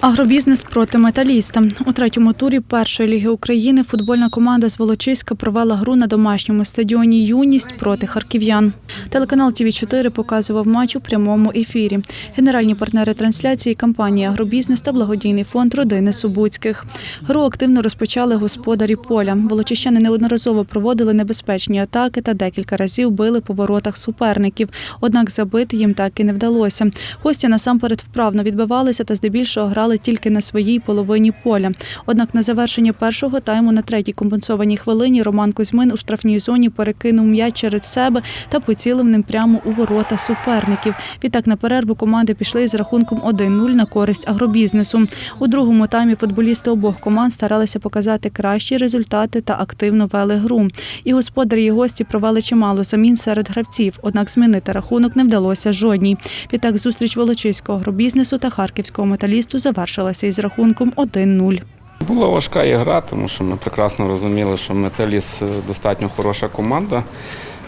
Агробізнес проти металіста. У третьому турі першої ліги України футбольна команда з Волочиська провела гру на домашньому стадіоні Юність проти харків'ян. Телеканал ТВ 4 показував матч у прямому ефірі. Генеральні партнери трансляції компанія Агробізнес та благодійний фонд родини Субуцьких. Гру активно розпочали господарі поля. Волочищани неодноразово проводили небезпечні атаки та декілька разів били по воротах суперників. Однак забити їм так і не вдалося. Гості насамперед вправно відбивалися та здебільшого грали тільки на своїй половині поля. Однак на завершення першого тайму на третій компенсованій хвилині Роман Кузьмин у штрафній зоні перекинув м'яч через себе та поцілив ним прямо у ворота суперників. Відтак на перерву команди пішли з рахунком 1-0 на користь агробізнесу. У другому таймі футболісти обох команд старалися показати кращі результати та активно вели гру. І господарі і гості провели чимало замін серед гравців, однак змінити рахунок не вдалося жодній. Відтак зустріч Волочиського агробізнесу та харківського металісту завершилася із рахунком 1-0. Була важка ігра, тому що ми прекрасно розуміли, що Металіс е, достатньо хороша команда.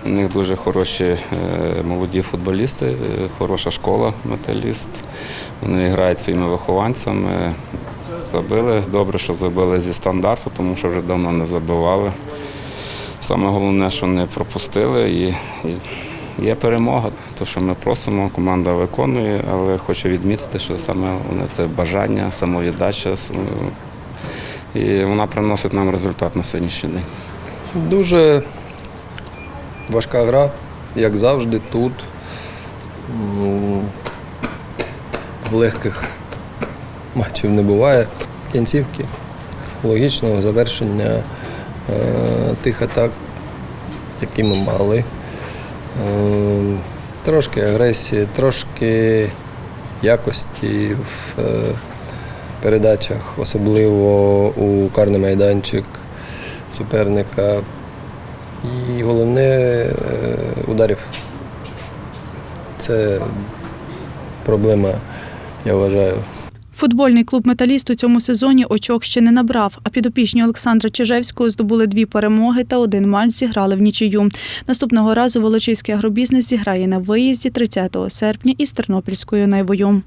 У них дуже хороші е, молоді футболісти, е, хороша школа металіст. Вони грають своїми вихованцями. Забили. Добре, що забили зі стандарту, тому що вже давно не забивали. Саме головне, що не пропустили. І, і є перемога. То, що ми просимо, команда виконує, але хочу відмітити, що саме головне це бажання, самовіддача. І вона приносить нам результат на сьогоднішній день. Дуже важка гра, як завжди, тут. М, Легких матчів не буває. Кінцівки, логічного завершення е, тих атак, які ми мали. Е, Трошки агресії, трошки якості в е, передачах, особливо у карний майданчик суперника. І головне е, ударів. Це проблема, я вважаю, Футбольний клуб Металіст у цьому сезоні очок ще не набрав, а підопічні Олександра Чижевського здобули дві перемоги та один матч зіграли в нічию. Наступного разу Волочиський агробізнес зіграє на виїзді 30 серпня із Тернопільською Найвою.